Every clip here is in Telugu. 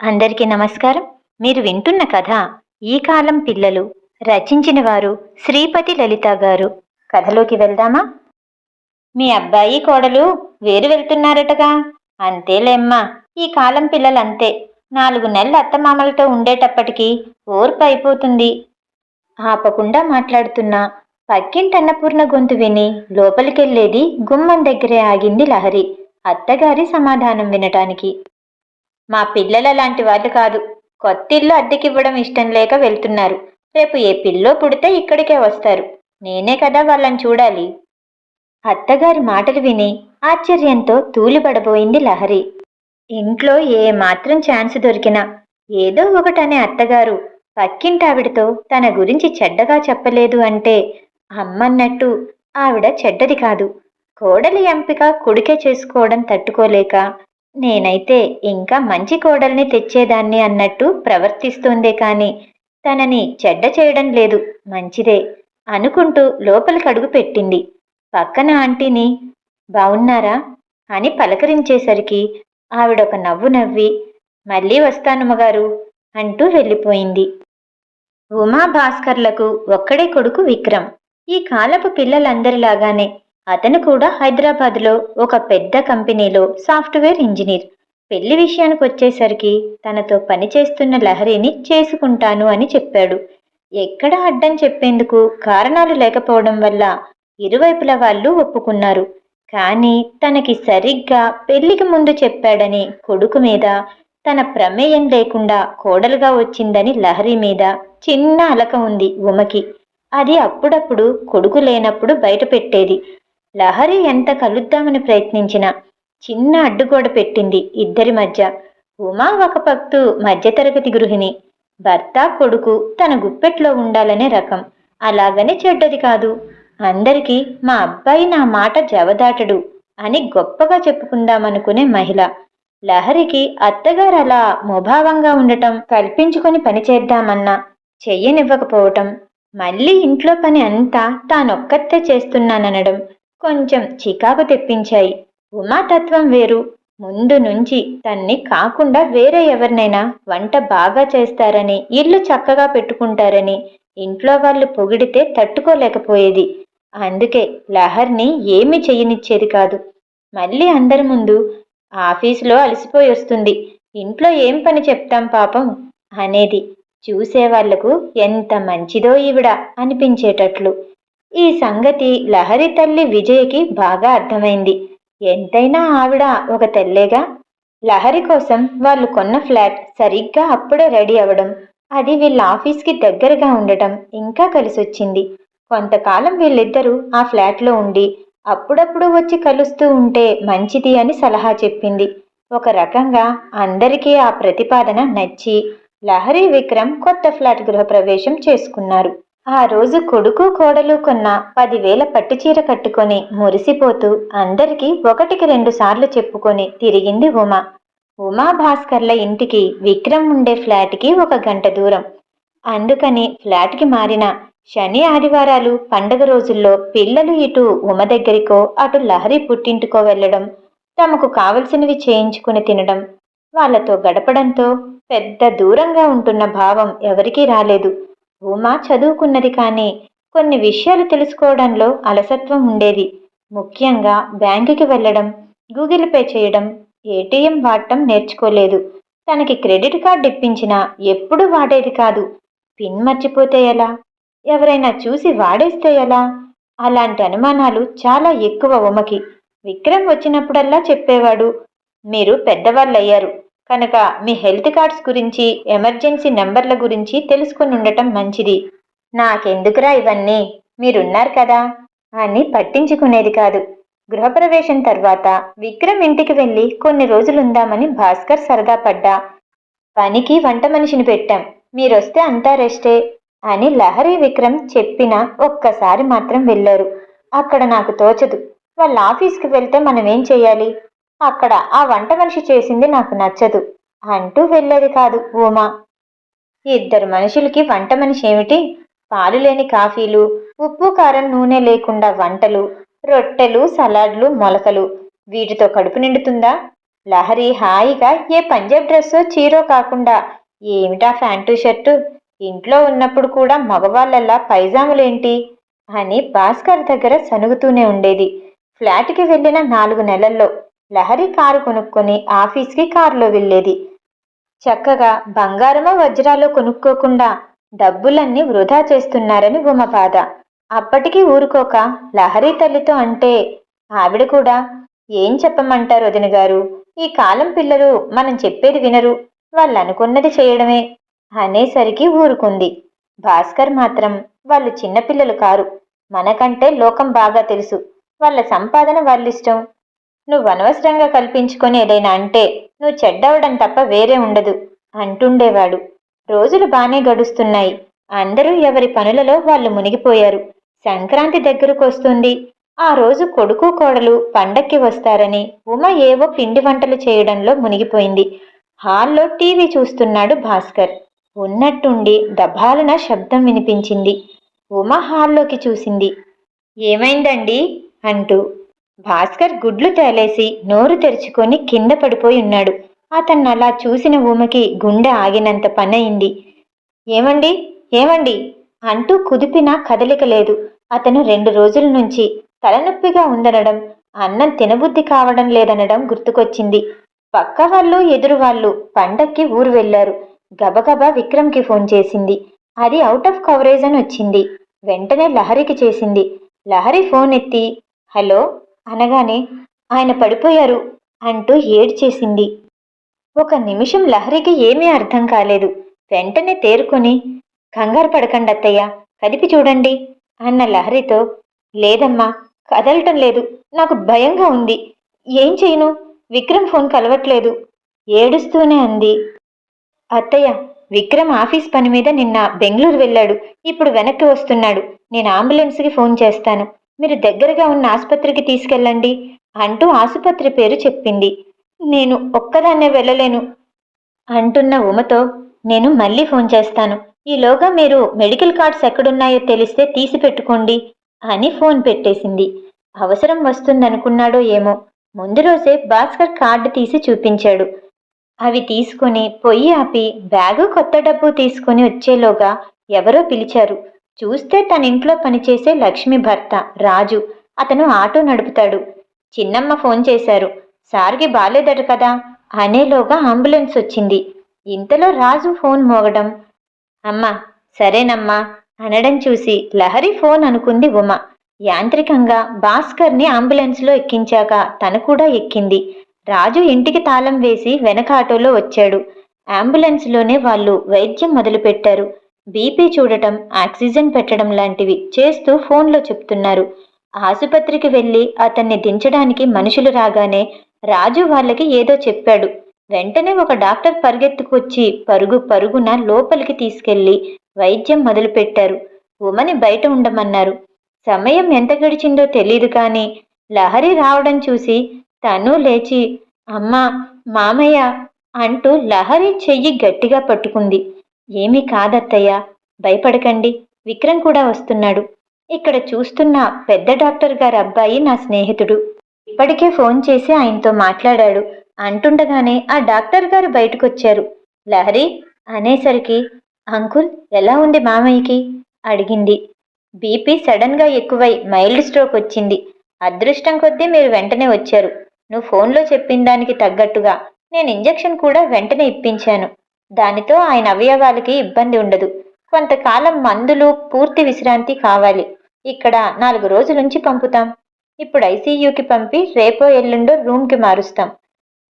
అందరికీ నమస్కారం. మీరు వింటున్న కథ ఈ కాలం పిల్లలు రచించిన వారు శ్రీపతి లలిత గారు. కథలోకి వెళ్దామా? మీ అబ్బాయి కోడలు వేరు వెళ్తున్నారటగా? అంతేలేమ్మా ఈ కాలం పిల్లలు అంతే నాలుగు నెలలు అత్తమామలతో ఉండేటప్పటికీ ఓర్పు అయిపోతుంది. ఆపకుండా మాట్లాడుతున్న పక్కింటి అన్నపూర్ణ గొంతు విని లోపలికెళ్ళేది గుమ్మం దగ్గరే ఆగింది లహరి. అత్తగారి సమాధానం వినటానికి. మా పిల్లల లాంటి వాళ్ళు కాదు. కొత్తిల్లు అద్దెకివ్వడం ఇష్టం లేక వెళ్తున్నారు. రేపు ఏ పిల్లో పుడితే ఇక్కడికే వస్తారు. నేనే కదా వాళ్ళని చూడాలి. అత్తగారి మాటలు విని ఆశ్చర్యంతో తూలిపడబోయింది లహరి. ఇంట్లో ఏ మాత్రం ఛాన్స్ దొరికినా ఏదో ఒకటనే అత్తగారు. పక్కింటావిడతో తన గురించి చెడ్డగా చెప్పలేదు అంటే అమ్మన్నట్టు ఆవిడ చెడ్డది కాదు. కోడలి ఎంపిక కొడుకే చేసుకోవడం తట్టుకోలేక నేనైతే ఇంకా మంచి కోడల్ని తెచ్చేదాన్ని అన్నట్టు ప్రవర్తిస్తోందే కాని తనని చెడ్డ చేయడం లేదు మంచిదే అనుకుంటూ లోపలికడుగు పెట్టింది. పక్కన ఆంటీని బావున్నారా? అని పలకరించేసరికి ఆవిడొక నవ్వు నవ్వి మళ్ళీ వస్తానుమగారు అంటూ వెళ్ళిపోయింది. ఉమా భాస్కర్లకు ఒక్కడే కొడుకు విక్రమ్. ఈ కాలపు పిల్లలందరిలాగానే అతను కూడా హైదరాబాద్లో ఒక పెద్ద కంపెనీలో సాఫ్ట్వేర్ ఇంజనీర్. పెళ్ళి విషయానికి వచ్చేసరికి తనతో పనిచేస్తున్న లహరిని చేసుకుంటాను అని చెప్పాడు. ఎక్కడ అడ్డం చెప్పేందుకు కారణాలు లేకపోవడం వల్ల ఇరువైపుల వాళ్ళు ఒప్పుకున్నారు. కానీ తనకి సరిగ్గా పెళ్ళికి ముందు చెప్పాడని కొడుకు మీద తన ప్రమేయం లేకుండా కోడలుగా వచ్చిందని లహరి మీద చిన్న అలక ఉంది ఉమకి. అది అప్పుడప్పుడు కొడుకు లేనప్పుడు బయట పెట్టేది. లహరి ఎంత కలుద్దామని ప్రయత్నించినా చిన్న అడ్డుగోడ పెట్టింది ఇద్దరి మధ్య. ఉమా ఒక పక్తు మధ్యతరగతి గృహిణి. భర్త కొడుకు తన గుప్పెట్లో ఉండాలనే రకం. అలాగని చెడ్డది కాదు. అందరికీ మా అబ్బాయి నా మాట జవదాటడు అని గొప్పగా చెప్పుకుందామనుకునే మహిళ. లహరికి అత్తగారు అలా ముభావంగా ఉండటం కల్పించుకొని పనిచేద్దామన్నా చెయ్యనివ్వకపోవటం మళ్ళీ ఇంట్లో పని అంతా తానొక్కతే చేస్తున్నాననడం కొంచెం చికాకు తెప్పించాయి. ఉమాతత్వం వేరు. ముందు నుంచి తన్ని కాకుండా వేరే ఎవరినైనా వంట బాగా చేస్తారని ఇల్లు చక్కగా పెట్టుకుంటారని ఇంట్లో వాళ్ళు పొగిడితే తట్టుకోలేకపోయేది. అందుకే లహర్ని ఏమి చెయ్యనిచ్చేది కాదు. మళ్ళీ అందరి ముందు ఆఫీసులో అలసిపోయి వస్తుంది. ఇంట్లో ఏం పని చెప్తాం పాపం? అనేది చూసేవాళ్ళకు ఎంత మంచిదో ఈవిడ అనిపించేటట్లు. ఈ సంగతి లహరి తల్లి విజయకి బాగా అర్థమైంది. ఎంతైనా ఆవిడ ఒక తల్లేగా? లహరి కోసం వాళ్ళు కొన్న ఫ్లాట్ సరిగ్గా అప్పుడే రెడీ అవ్వడం అది వీళ్ళ ఆఫీస్కి దగ్గరగా ఉండటం ఇంకా కలిసొచ్చింది. కొంతకాలం వీళ్ళిద్దరూ ఆ ఫ్లాట్లో ఉండి అప్పుడప్పుడు వచ్చి కలుస్తూ ఉంటే మంచిది అని సలహా చెప్పింది. ఒక రకంగా అందరికీ ఆ ప్రతిపాదన నచ్చి లహరి విక్రమ్ కొత్త ఫ్లాట్ గృహప్రవేశం చేసుకున్నారు. ఆ రోజు కొడుకు కోడలు కొన్న పదివేల పట్టుచీర కట్టుకొని మురిసిపోతూ అందరికీ ఒకటికి రెండు సార్లు చెప్పుకొని తిరిగింది ఉమా. ఉమా భాస్కర్ల ఇంటికి విక్రమ్ ఉండే ఫ్లాట్కి ఒక గంట దూరం. అందుకని ఫ్లాట్కి మారిన శని ఆదివారాలు పండగ రోజుల్లో పిల్లలు ఇటు ఉమ దగ్గరికో అటు లహరి పుట్టింటికో వెళ్ళడం తమకు కావలసినవి చేయించుకుని తినడం వాళ్ళతో గడపడంతో పెద్ద దూరంగా ఉంటున్న భావం ఎవరికీ రాలేదు. ఉమా చదువుకున్నది కానీ కొన్ని విషయాలు తెలుసుకోవడంలో అలసత్వం ఉండేది. ముఖ్యంగా బ్యాంకుకి వెళ్ళడం గూగుల్ పే చేయడం ఏటీఎం వాడటం నేర్చుకోలేదు. తనకి క్రెడిట్ కార్డు ఇప్పించినా ఎప్పుడు వాడేది కాదు. పిన్ మర్చిపోతే ఎలా? ఎవరైనా చూసి వాడేస్తే ఎలా? అలాంటి అనుమానాలు చాలా ఎక్కువ ఉమకి. విక్రమ్ వచ్చినప్పుడల్లా చెప్పేవాడు మీరు పెద్దవాళ్ళయ్యారు. కనుక మీ హెల్త్ కార్డ్స్ గురించి ఎమర్జెన్సీ నెంబర్ల గురించి తెలుసుకుని ఉండటం మంచిది. నాకెందుకురా ఇవన్నీ? మీరున్నారు కదా? అని పట్టించుకునేది కాదు. గృహప్రవేశం తర్వాత విక్రమ్ ఇంటికి వెళ్ళి కొన్ని రోజులుందామని భాస్కర్ సరదా పడ్డా. పనికి వంట మనిషిని పెట్టాం. మీరొస్తే అంతా రెస్టే అని లహరి విక్రమ్ చెప్పిన ఒక్కసారి మాత్రం వెళ్ళారు. అక్కడ నాకు తోచదు. వాళ్ళ ఆఫీస్కి వెళ్తే మనం ఏం చేయాలి? అక్కడ ఆ వంట మనిషి చేసింది నాకు నచ్చదు. అంటూ వెళ్ళేది కాదు ఉమా. ఇద్దరు మనుషులకి వంట మనిషి ఏమిటి? పాలు లేని కాఫీలు ఉప్పు కారం నూనె లేకుండా వంటలు రొట్టెలు సలాడ్లు మొలకలు. వీటితో కడుపు నిండుతుందా? లహరి హాయిగా ఏ పంజాబ్ డ్రెస్సో చీరో కాకుండా ఏమిటా ప్యాంటు షర్టు? ఇంట్లో ఉన్నప్పుడు కూడా మగవాళ్ళల్లా పైజాములేంటి? అని భాస్కర్ దగ్గర సనుగుతూనే ఉండేది. ఫ్లాట్కి వెళ్ళిన నాలుగు నెలల్లో లహరి కారు కొనుక్కొని ఆఫీస్కి కారులో వెళ్ళేది. చక్కగా బంగారమో వజ్రాలో కొనుక్కోకుండా డబ్బులన్నీ వృధా చేస్తున్నారని ఉమ బాధ అప్పటికి ఊరుకోక లహరి తల్లితో అంటే ఆవిడ కూడా ఏం చెప్పమంటారు వదిన గారు? ఈ కాలం పిల్లలు మనం చెప్పేది వినరు. వాళ్ళు అనుకున్నది చేయడమే అనేసరికి ఊరుకుంది. భాస్కర్ మాత్రం వాళ్ళు చిన్నపిల్లలు కారు. మనకంటే లోకం బాగా తెలుసు. వాళ్ళ సంపాదన వాళ్ళిష్టం. నువ్వు అనవసరంగా కల్పించుకొని ఏదైనా అంటే నువ్వు చెడ్డవడం తప్ప వేరే ఉండదు అంటుండేవాడు. రోజులు బానే గడుస్తున్నాయి. అందరూ ఎవరి పనులలో వాళ్ళు మునిగిపోయారు. సంక్రాంతి దగ్గరకు వస్తుంది. ఆ రోజు కొడుకు కోడలు పండక్కి వస్తారని ఉమ ఏవో పిండి వంటలు చేయడంలో మునిగిపోయింది. హాల్లో టీవీ చూస్తున్నాడు భాస్కర్. ఉన్నట్టుండి దబాలున శబ్దం వినిపించింది. ఉమ హాల్లోకి చూసింది. ఏమైందండి? అంటూ భాస్కర్ గుడ్లు తేలేసి నోరు తెరుచుకొని కింద పడిపోయి ఉన్నాడు. అతన్ని అలా చూసిన ఊమకి గుండె ఆగినంత పనయింది. ఏమండి? ఏమండి? అంటూ కుదిపినా కదలిక లేదు. అతను రెండు రోజుల నుంచి తలనొప్పిగా ఉందనడం అన్నం తినబుద్ధి కావడం లేదనడం గుర్తుకొచ్చింది. పక్క వాళ్ళు ఎదురు వాళ్ళు పండక్కి ఊరు వెళ్ళారు గబగబా విక్రమ్కి ఫోన్ చేసింది. అది అవుట్ ఆఫ్ కవరేజ్ అని వచ్చింది. వెంటనే లహరికి చేసింది. లహరి ఫోన్ ఎత్తి హలో? అనగానే ఆయన పడిపోయారు అంటూ ఏడ్చేసింది. ఒక నిమిషం లహరికి ఏమీ అర్థం కాలేదు. వెంటనే తేరుకొని కంగారు పడకండి అత్తయ్య కదిపి చూడండి అన్న లహరితో లేదమ్మా కదలటం లేదు నాకు భయంగా ఉంది. ఏం చేయను? విక్రమ్ ఫోన్ కలవట్లేదు ఏడుస్తూనే అంది. అత్తయ్య విక్రమ్ ఆఫీస్ పని మీద నిన్న బెంగళూరు వెళ్ళాడు. ఇప్పుడు వెనక్కి వస్తున్నాడు. నేను అంబులెన్స్కి ఫోన్ చేస్తాను. మీరు దగ్గరగా ఉన్న ఆసుపత్రికి తీసుకెళ్ళండి అంటూ ఆసుపత్రి పేరు చెప్పింది. నేను ఒక్కదాన్నే వెళ్ళలేను అంటున్న ఉమతో నేను మళ్ళీ ఫోన్ చేస్తాను. ఈలోగా మీరు మెడికల్ కార్డ్స్ ఎక్కడున్నాయో తెలిస్తే తీసి పెట్టుకోండి అని ఫోన్ పెట్టేసింది. అవసరం వస్తుందనుకున్నాడో ఏమో. ముందు రోజే భాస్కర్ కార్డు తీసి చూపించాడు. అవి తీసుకుని పొయ్యి ఆపి బ్యాగు కొత్త డబ్బు తీసుకుని వచ్చేలోగా ఎవరో పిలిచారు. చూస్తే తన ఇంట్లో పనిచేసే లక్ష్మి భర్త రాజు. అతను ఆటో నడుపుతాడు. చిన్నమ్మ ఫోన్ చేశారు. సార్కి బాలేదట కదా? అనేలోగా అంబులెన్స్ వచ్చింది. ఇంతలో రాజు ఫోన్ మోగడం? అమ్మా సరేనమ్మా అనడం చూసి లహరి ఫోన్ అనుకుంది ఉమ. యాంత్రికంగా భాస్కర్ని అంబులెన్స్లో ఎక్కించాక తను కూడా ఎక్కింది. రాజు ఇంటికి తాళం వేసి వెనక ఆటోలో వచ్చాడు. అంబులెన్స్లోనే వాళ్ళు వైద్యం మొదలుపెట్టారు. బీపీ చూడటం ఆక్సిజన్ పెట్టడం లాంటివి చేస్తూ ఫోన్లో చెప్తున్నారు. ఆసుపత్రికి వెళ్ళి అతన్ని దించడానికి మనుషులు రాగానే రాజు వాళ్ళకి ఏదో చెప్పాడు. వెంటనే ఒక డాక్టర్ పరిగెత్తుకొచ్చి పరుగు పరుగున లోపలికి తీసుకెళ్ళి వైద్యం మొదలుపెట్టారు. ఉమని బయట ఉండమన్నారు. సమయం ఎంత గడిచిందో తెలియదు కానీ లహరి రావడం చూసి తను లేచి అమ్మా మామయ్య అంటూ లహరి చెయ్యి గట్టిగా పట్టుకుంది. ఏమీ కాదత్తయ్య. భయపడకండి. విక్రమ్ కూడా వస్తున్నాడు. ఇక్కడ చూస్తున్న పెద్ద డాక్టర్ గారి అబ్బాయి నా స్నేహితుడు. ఇప్పటికే ఫోన్ చేసి ఆయనతో మాట్లాడాడు. అంటుండగానే ఆ డాక్టర్ గారు బయటకొచ్చారు. లహరి అనేసరికి అంకుల్ ఎలా ఉంది మామయ్యకి? అడిగింది. బీపీ సడన్గా ఎక్కువై మైల్డ్ స్ట్రోక్ వచ్చింది. అదృష్టం కొద్దీ మీరు వెంటనే వచ్చారు. నువ్వు ఫోన్లో చెప్పిన దానికి తగ్గట్టుగా. నేను ఇంజెక్షన్ కూడా వెంటనే ఇప్పించాను. దానితో ఆయన అవయవాలకి ఇబ్బంది ఉండదు. కొంతకాలం మందులు పూర్తి విశ్రాంతి కావాలి. ఇక్కడ నాలుగు రోజుల నుంచి పంపుతాం. ఇప్పుడు ఐసీయూకి పంపి రేపో ఎల్లుండో రూమ్కి మారుస్తాం.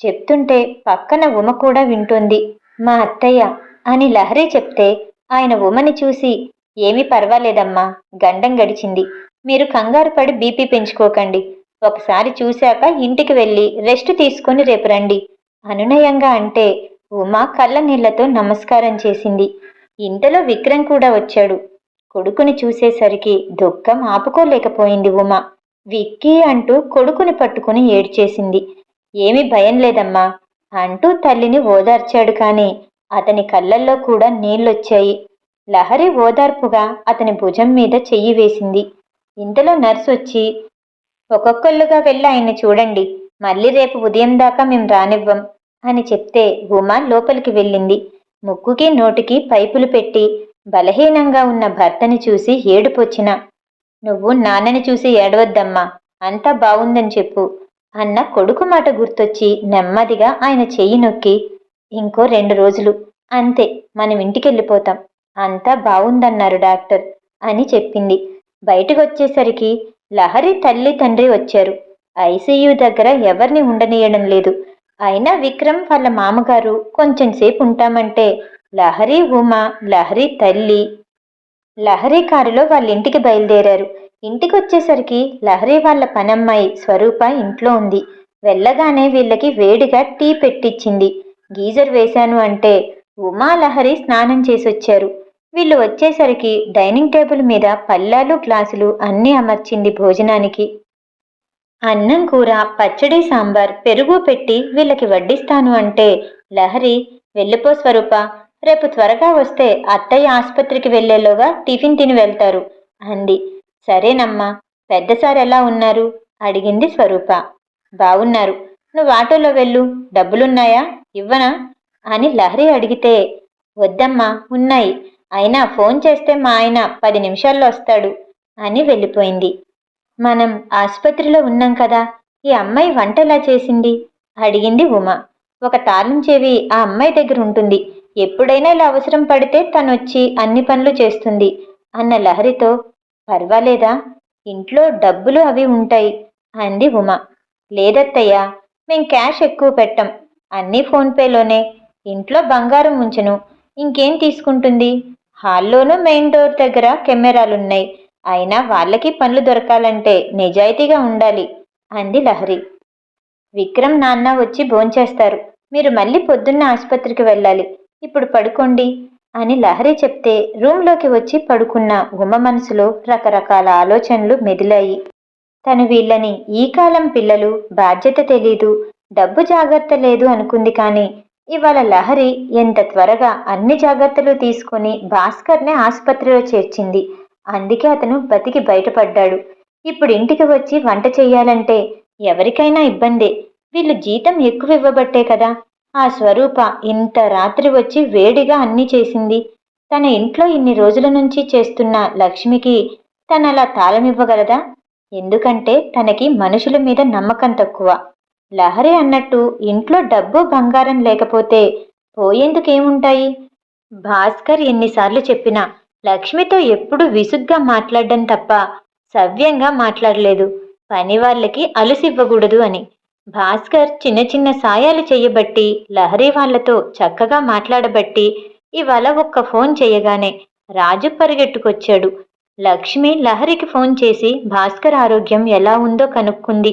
చెప్తుంటే పక్కన ఉమ కూడా వింటోంది. మా అత్తయ్య అని లహరి చెప్తే ఆయన ఉమని చూసి ఏమీ పర్వాలేదమ్మా గండం గడిచింది. మీరు కంగారు పడి బీపీ పెంచుకోకండి. ఒకసారి చూశాక ఇంటికి వెళ్ళి రెస్ట్ తీసుకొని రేపు రండి. అనునయంగా అంటే ఉమా కళ్ళ నీళ్ళతో నమస్కారం చేసింది. ఇంతలో విక్రమ్ కూడా వచ్చాడు. కొడుకుని చూసేసరికి దుఃఖం ఆపుకోలేకపోయింది ఉమ. విక్కీ అంటూ కొడుకుని పట్టుకుని ఏడ్చేసింది. ఏమీ భయం లేదమ్మా అంటూ తల్లిని ఓదార్చాడు కానీ అతని కళ్ళల్లో కూడా నీళ్ళొచ్చాయి లహరి ఓదార్పుగా అతని భుజం మీద చెయ్యి వేసింది. ఇంతలో నర్సు వచ్చి ఒక్కొక్కళ్ళుగా వెళ్ళి ఆయన్ని చూడండి. మళ్ళీ రేపు ఉదయం దాకా మేము రానివ్వం. అని చెప్తే ఉమా లోపలికి వెళ్ళింది. ముక్కుకి నోటికి పైపులు పెట్టి బలహీనంగా ఉన్న భర్తని చూసి ఏడుపొచ్చిన. నువ్వు నాన్నని చూసి ఏడవద్దమ్మా అంతా బావుందని చెప్పు అన్న కొడుకు మాట గుర్తొచ్చి నెమ్మదిగా ఆయన చెయ్యి నొక్కి ఇంకో రెండు రోజులు అంతే మనం ఇంటికెళ్ళిపోతాం అంతా బావుందన్నారు డాక్టర్ అని చెప్పింది. బయటకు వచ్చేసరికి లహరి తల్లి తండ్రి వచ్చారు. ఐసీయూ దగ్గర ఎవరిని ఉండనీయడం లేదు. అయినా విక్రమ్ వాళ్ళ మామగారు కొంచెం సేపు ఉంటామంటే లహరి ఉమా లహరి తల్లి లహరి కారులో వాళ్ళ ఇంటికి బయలుదేరారు. ఇంటికి వచ్చేసరికి లహరి వాళ్ళ పనమ్మాయి స్వరూప ఇంట్లో ఉంది. వెళ్ళగానే వీళ్ళకి వేడిగా టీ పెట్టించింది గీజర్ వేశాను అంటే ఉమా లహరి స్నానం చేసొచ్చారు. వీళ్ళు వచ్చేసరికి డైనింగ్ టేబుల్ మీద పల్లాలు గ్లాసులు అన్నీ అమర్చింది భోజనానికి. అన్నం కూర పచ్చడి సాంబార్ పెరుగు పెట్టి వీళ్ళకి వడ్డిస్తాను అంటే లహరి వెళ్ళిపో స్వరూప రేపు త్వరగా వస్తే అత్తయ్య ఆసుపత్రికి వెళ్ళేలోగా టిఫిన్ తిని వెళ్తారు అంది. సరేనమ్మా పెద్దసారి ఎలా ఉన్నారు? అడిగింది స్వరూప. బావున్నారు. నువ్వు ఆటోలో వెళ్ళు డబ్బులున్నాయా? ఇవ్వనా? అని లహరి అడిగితే వద్దమ్మా ఉన్నాయి. అయినా ఫోన్ చేస్తే మా ఆయన పది నిమిషాల్లో వస్తాడు అని వెళ్ళిపోయింది. మనం ఆసుపత్రిలో ఉన్నాం కదా ఈ అమ్మాయి వంట ఎలా చేసింది? అడిగింది ఉమ. ఒక తాళం చెవి ఆ అమ్మాయి దగ్గర ఉంటుంది. ఎప్పుడైనా ఇలా అవసరం పడితే తనొచ్చి అన్ని పనులు చేస్తుంది అన్న లహరితో పర్వాలేదా? ఇంట్లో డబ్బులు అవి ఉంటాయి అంది ఉమ. లేదత్తయ్యా మేం క్యాష్ ఎక్కువ పెట్టం. అన్నీ ఫోన్పేలోనే ఇంట్లో బంగారం ఉంచను. ఇంకేం తీసుకుంటుంది? హాల్లోనూ మెయిన్ డోర్ దగ్గర కెమెరాలున్నాయి. అయినా వాళ్ళకి పనులు దొరకాలంటే నిజాయితీగా ఉండాలి అంది లహరి. విక్రమ్ నాన్న వచ్చి భోంచేస్తారు. మీరు మళ్ళీ పొద్దున్న ఆసుపత్రికి వెళ్ళాలి. ఇప్పుడు పడుకోండి అని లహరి చెప్తే రూంలోకి వచ్చి పడుకున్న ఉమ మనసులో రకరకాల ఆలోచనలు మెదిలాయి. తను వీళ్ళని ఈ కాలం పిల్లలు బాధ్యత తెలీదు డబ్బు జాగ్రత్త లేదు అనుకుంది కానీ ఇవాళ లహరి ఎంత త్వరగా అన్ని జాగ్రత్తలు తీసుకుని భాస్కర్ని ఆసుపత్రిలో చేర్చింది. అందుకే అతను బతికి బయటపడ్డాడు. ఇప్పుడు ఇంటికి వచ్చి వంట చెయ్యాలంటే ఎవరికైనా ఇబ్బందే. వీళ్ళు జీతం ఎక్కువ ఇవ్వబట్టే కదా. ఆ స్వరూప ఇంత రాత్రి వచ్చి వేడిగా అన్నీ చేసింది. తన ఇంట్లో ఇన్ని రోజుల నుంచి చేస్తున్న లక్ష్మికి తన అలా తాళమివ్వగలదా? ఎందుకంటే తనకి మనుషుల మీద నమ్మకం తక్కువ. లహరి అన్నట్టు ఇంట్లో డబ్బు బంగారం లేకపోతే పోయేందుకేముంటాయి? భాస్కర్ ఎన్నిసార్లు చెప్పినా లక్ష్మితో ఎప్పుడు విసుగ్గా మాట్లాడడం తప్ప సవ్యంగా మాట్లాడలేదు. పని వాళ్ళకి అలసివ్వకూడదు అని. భాస్కర్ చిన్న చిన్న సాయాలు చేయబట్టి లహరి వాళ్ళతో చక్కగా మాట్లాడబట్టి ఇవాళ ఒక్క ఫోన్ చేయగానే రాజు పరిగెట్టుకొచ్చాడు. లక్ష్మి లహరికి ఫోన్ చేసి భాస్కర్ ఆరోగ్యం ఎలా ఉందో కనుక్కుంది.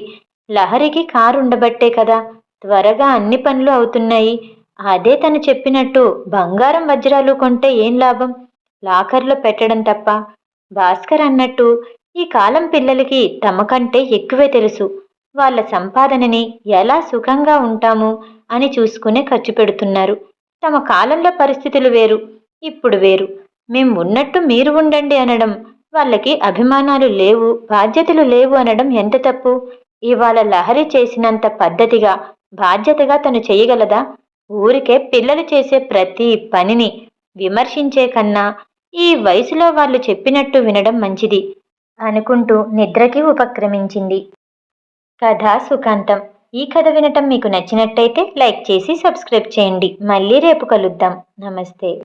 లహరికి కారు ఉండబట్టే కదా. త్వరగా అన్ని పనులు అవుతున్నాయి. అదే తను చెప్పినట్టు బంగారం వజ్రాలు కొంటే ఏం లాభం? లాకర్లో పెట్టడం తప్ప. భాస్కర్ అన్నట్టు ఈ కాలం పిల్లలకి తమ కంటే ఎక్కువే తెలుసు. వాళ్ళ సంపాదనని ఎలా సుఖంగా ఉంటాము అని చూసుకునే ఖర్చు పెడుతున్నారు. తమ కాలంలో పరిస్థితులు వేరు ఇప్పుడు వేరు. మేం ఉన్నట్టు మీరు ఉండండి అనడం వాళ్ళకి అభిమానాలు లేవు బాధ్యతలు లేవు అనడం ఎంత తప్పు? ఇవాళ లహరి చేసినంత పద్ధతిగా బాధ్యతగా తను చేయగలదా? ఊరికే పిల్లలు చేసే ప్రతి పనిని విమర్శించే కన్నా ఈ వయసులో వాళ్ళు చెప్పినట్టు వినడం మంచిది అనుకుంటూ నిద్రకి ఉపక్రమించింది. కథ సుఖాంతం ఈ కథ వినటం మీకు నచ్చినట్టయితే లైక్ చేసి సబ్స్క్రైబ్ చేయండి. మళ్ళీ రేపు కలుద్దాం. నమస్తే.